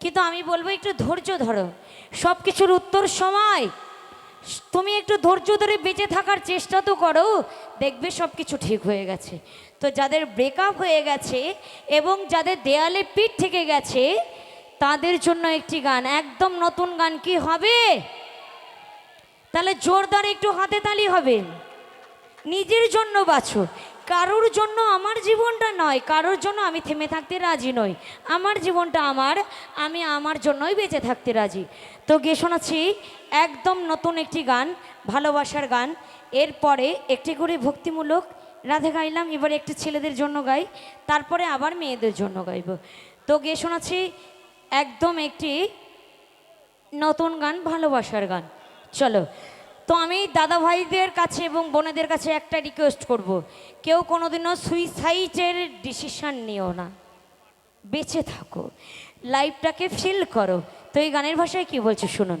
কিন্তু আমি বলব একটু ধৈর্য ধরো। সব কিছুর উত্তর সময়। তুমি একটু ধৈর্য ধরে বেঁচে থাকার চেষ্টা তো করো, দেখবে সব কিছু ঠিক হয়ে গেছে। তো যাদের ব্রেকআপ হয়ে গেছে এবং যাদের দেয়ালে পিঠ থেকে গেছে, তাদের জন্য একটি গান, একদম নতুন গান কি হবে? তাহলে জোরদার একটু হাতে তালি হবে। নিজের জন্য বাঁচো। কারোর জন্য আমার জীবনটা নয়, কারোর জন্য আমি থেমে থাকতে রাজি নই। আমার জীবনটা আমার, আমি আমার জন্যই বেঁচে থাকতে রাজি। তো গিয়ে শোনাচ্ছি একদম নতুন একটি গান, ভালোবাসার গান। এরপরে একটি করে ভক্তিমূলক রাধে গাইলাম, এবারে একটি ছেলেদের জন্য গাই, তারপরে আবার মেয়েদের জন্য গাইব। তো গিয়ে শোনাচ্ছি একদম একটি নতুন গান, ভালোবাসার গান। চলো। তো আমি দাদা ভাইদের কাছে এবং বোনেদের কাছে একটা রিকোয়েস্ট করব। কেউ কোনোদিনও সুইসাইডের ডিসিশান নিও না। বেঁচে থাকো। লাইফটাকে ফিল করো। তো এই গানের ভাষায় কি বলছো শুনুন।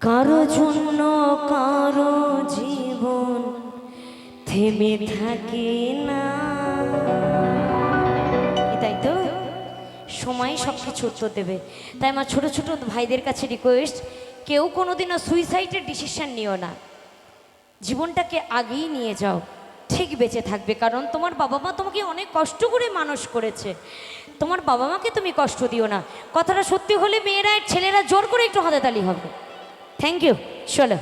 কারও জন্য, কারও জীবন থেমে থাকে না। তাই তো? সময় সব কিছু উত্তর দেবে। তাই আমার ছোট ছোট ভাইদের কাছে রিকোয়েস্ট কেউ কোনোদিনও সুইসাইডের ডিসিশন নিও না। জীবনটাকে আগেই নিয়ে যাও। ঠিক বেঁচে থাকবে, কারণ তোমার বাবা মা তোমাকে অনেক কষ্ট করে মানুষ করেছে। তোমার বাবা মাকে তুমি কষ্ট দিও না। কথাটা সত্যি হলে মেয়েরা ছেলেরা জোর করে একটু হাতে তালি হবে। থ্যাংক ইউ চলো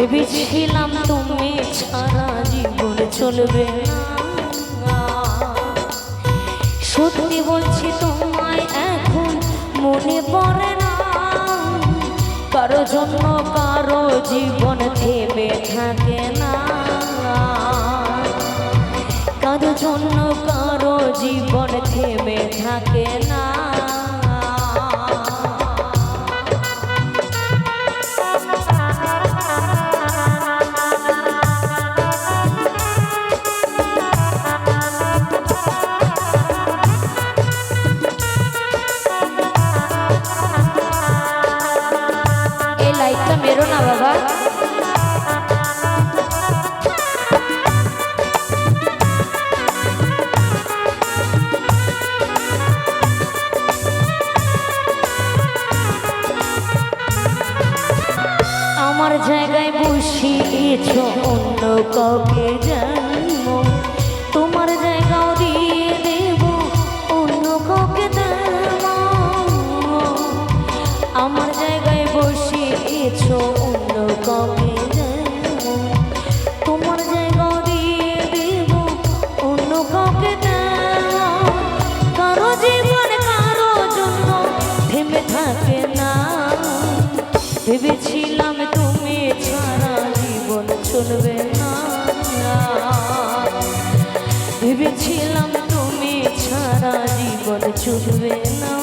ভেবেছিলাম তুমি ছাড়া জীবন চলবে সত্যি বলছি তোমায় এখন মনে পড়ে না। কারও জন্য কারও জীবন থেমে থাকে না। কারও জন্য কারও জীবন বাবা। আমার জায়গায় বসিয়েছ অন্য কাউকে জন্ম তোমার জায়গাও ভেবেছিলাম তুমি ছাড়া জীবন চলবে না ভেবেছিলাম তুমি ছাড়া জীবন চলবে না।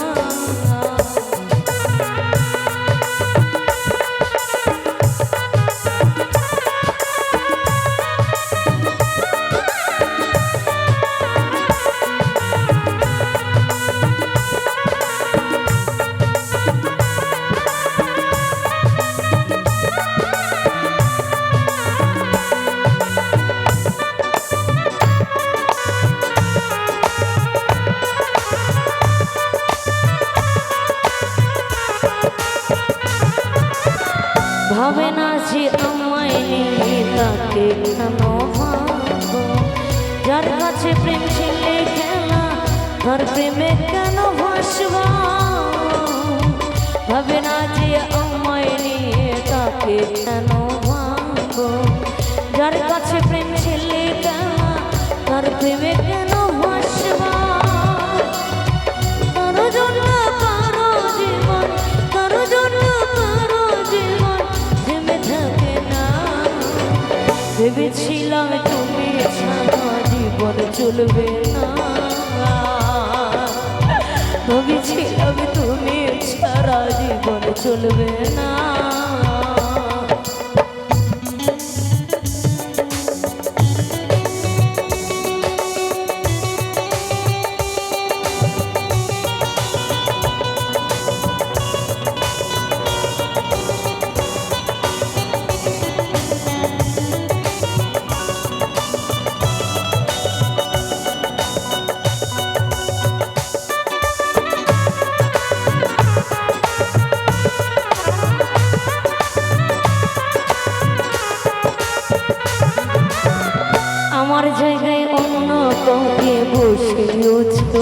তাকে কেন যার কাছে প্রেম ছেলে খেলা, তার প্রেমে কেন ভাসবা? ভাবে না যে আমায় নিয়ে তাকে কেন ভাবো? যার কাছে প্রেম ছেলে খেলা, তার প্রেমে কেন ভেবেছিলাম তুমি ছাড়া জীবন চলবে না। ভেবেছিলাম তুমি ছাড়া জীবন চলবে না। জায়গায় অন্য কাউকে বসে উঠতো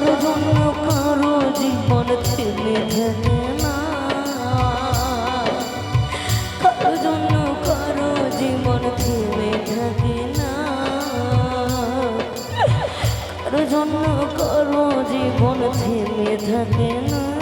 কারও জন্য কারও জীবন থেমে থাকে না। কারও জন্য কারও জীবন থেমে থাকে না। কারও জন্য কারও জীবন থেমে থাকে না।